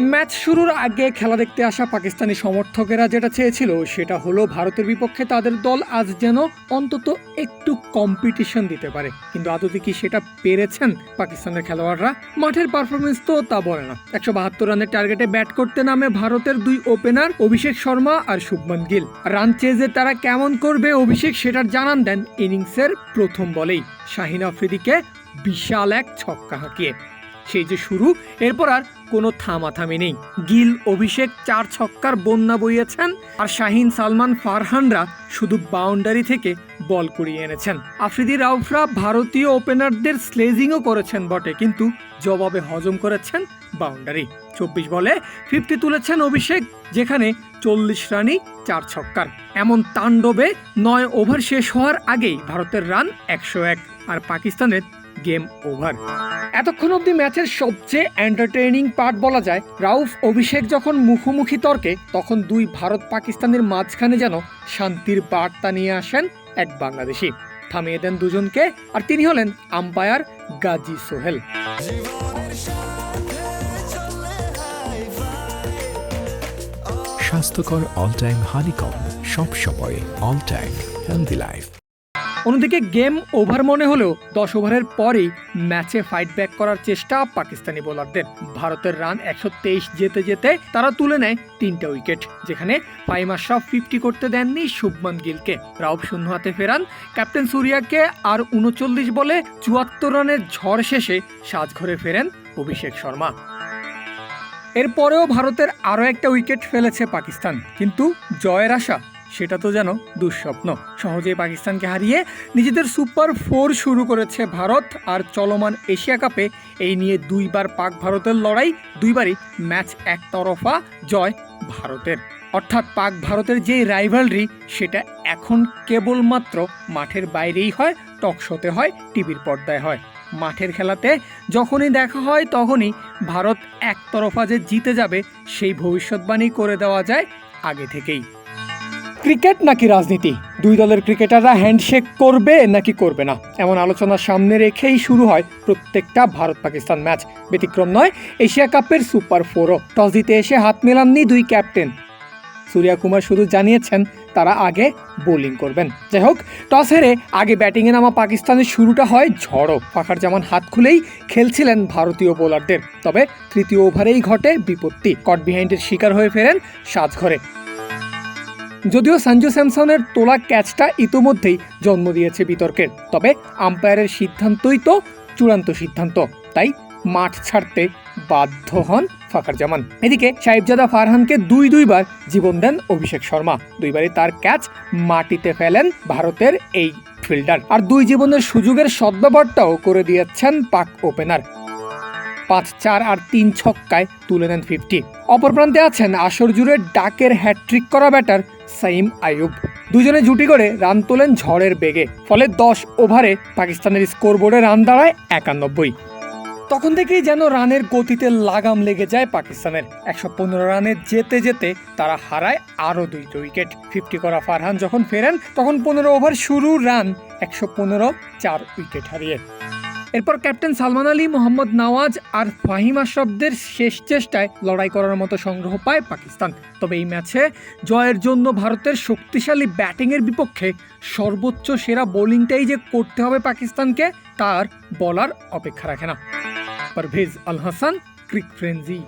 Match শুরুর আগে খেলা দেখতে আসা পাকিস্তানি সমর্থকেরা যেটা চেয়েছিল সেটা হলো ভারতের বিপক্ষে তাদের দল আজ যেন অন্তত একটু কম্পিটিশন দিতে পারে। কিন্তু আদতে কি সেটা পেরেছেন পাকিস্তানের খেলোয়াড়রা? মাঠের পারফরমেন্স তো তা বলে না। একশো বাহাত্তর রানের টার্গেটে ব্যাট করতে নামে ভারতের দুই ওপেনার অভিষেক শর্মা আর শুভমান গিল। রান চেজে তারা কেমন করবে অভিষেক সেটার জানান দেন ইনিংসের প্রথম বলেই। শাহিন আফ্রিদিকে বিশাল এক ছক্কা হাঁকিয়ে। সেই যে শুরু, এরপর আর কোনো থামাথামি নেই। গিল, অভিষেক, চার ছক্কার বন্যা বইয়েছেন আর শাহিন, সালমান, ফারহানরা শুধু বাউন্ডারি থেকে বল করিয়ে এনেছেন। আফ্রিদি রাউফরা ভারতীয় ওপেনারদের স্লেজিংও করেছেন বটে, কিন্তু জবাবে হজম করেছেন বাউন্ডারি। চব্বিশ বলে ফিফটি তুলেছেন অভিষেক, যেখানে চল্লিশ রানই চার ছক্কার। এমন তাণ্ডবে নয় ওভার শেষ হওয়ার আগেই ভারতের রান একশো এক। আর পাকিস্তানের গেম ওভার। এতক্ষণ অবধি ম্যাচের সবচেয়ে এন্টারটেইনিং পার্ট বলা যায়, রাউফ অভিষেক যখন মুখোমুখি তর্কে, তখন দুই ভারত পাকিস্তানের মাঝখানে যেন শান্তির বার্তা নিয়ে আসেন এক বাংলাদেশি। থামিয়ে দেন দুজনকে, আর তিনি হলেন আম্পায়ার গাজী সোহেল। স্বাস্থ্যকর অল টাইম হানিকম সব সময় অল টাইম হেলদি লাইফ অন্যদিকে গেম ওভার মনে হলেও দশ ওভারের পরেই ম্যাচে ফাইট ব্যাক করার চেষ্টা পাকিস্তানি বোলারদের ভারতের রান একশো তেইশ যেতে যেতে তারা তুলে নেয় তিনটা উইকেট যেখানে ফাইম আশরাফ ফিফটি করতে দেননি শুভমান গিলকে। রাউফ শূন্য হাতে ফেরান। ক্যাপ্টেন সুরিয়াকে আর উনচল্লিশ বলে চুয়াত্তর রানের ঝড় শেষে সাজঘরে ফেরেন অভিষেক শর্মা। এরপরেও ভারতের আরও একটা উইকেট ফেলেছে পাকিস্তান, কিন্তু জয়ের আশা সেটা তো যেন দুঃস্বপ্ন। সহজেই পাকিস্তানকে হারিয়ে নিজেদের সুপার ফোর শুরু করেছে ভারত আর চলমান এশিয়া কাপে এই নিয়ে দুইবার পাক ভারতের লড়াই, দুইবারই ম্যাচ একতরফা জয় ভারতের। অর্থাৎ পাক ভারতের যে রাইভালরি সেটা এখন কেবলমাত্র মাঠের বাইরেই হয় টকশোতে হয়, টিভির পর্দায় হয়। মাঠের খেলাতে যখনই দেখা হয়, তখনই ভারত একতরফা যে জিতে যাবে, সেই ভবিষ্যৎবাণী করে দেওয়া যায় আগে থেকেই। ক্রিকেট নাকি রাজনীতি? দুই দলের ক্রিকেটাররা হ্যান্ডশেক করবে নাকি করবে না? এমন আলোচনা সামনে রেখেই শুরু হয় প্রত্যেকটা ভারত পাকিস্তান ম্যাচ। ব্যতিক্রম নয়, এশিয়া কাপের সুপার ফোরও। টস দিতে এসে হাত মেলাননি দুই ক্যাপ্টেন। সূর্যা কুমার শুধু জানিয়েছেন, তারা আগে বোলিং করবেন। যাই হোক, টস হেরে আগে ব্যাটিংয়ে নামা পাকিস্তানের শুরুটা হয় ঝড়ো। ফাঁকার যেমন হাত খুলেই খেলছিলেন ভারতীয় বোলারদের। তবে তৃতীয় ওভারেই ঘটে বিপত্তি। কট বিহাইন্ডের শিকার হয়ে ফেরেন সাজঘরে। যদিও সঞ্জু স্যামসনের তোলা ক্যাচটা ইতোমধ্যেই জন্ম দিয়েছে বিতর্কের তবে আম্পায়ারের সিদ্ধান্তই তো চূড়ান্ত সিদ্ধান্ত। তাই মাঠ ছাড়তে বাধ্য হন ফাখার জামান এদিকে সাহেবজাদা ফারহানকে দুই দুইবার জীবন দেন অভিষেক শর্মা। দুইবারই তার ক্যাচ মাটিতে ফেলেন ভারতের এই ফিল্ডার। আর দুই জীবনের সুযোগের সদ্ব্যবহারটাও করে দিয়েছেন পাক ওপেনার। পাঁচ চার আর তিন ছক্কায় তুলে নেন ফিফটি। অপর প্রান্তে আছেন আসর জুড়ে ডাকের হ্যাট্রিক করা ব্যাটার সাইম আইয়ুব। দুজনে জুটি করে রান তোলেন ঝড়ের বেগে, ফলে দশ ওভারে পাকিস্তানের স্কোরবোর্ডে রান দাঁড়ায় একানব্বই। তখন থেকেই যেন রানের গতিতে লাগাম লেগে যায় পাকিস্তানের। একশো পনেরো রানে যেতে যেতে তারা হারায় আরও দুইটা উইকেট। ফিফটি করা ফারহান যখন ফেরেন, তখন পনেরো ওভার শুরু রান একশো পনেরো, চার উইকেট হারিয়ে। এরপর ক্যাপ্টেন সালমান আলী, মোহাম্মদ নওয়াজ আর ফাহিম আশরাফদের শেষ চেষ্টায় লড়াই করার মতো সংগ্রহ পায় পাকিস্তান। তবে এই ম্যাচে জয়ের জন্য ভারতের শক্তিশালী ব্যাটিংয়ের বিপক্ষে সর্বোচ্চ সেরা বোলিংটাই যে করতে হবে পাকিস্তানকে, তার বলার অপেক্ষা রাখে না। Parvez Al Hasan, cric frenzy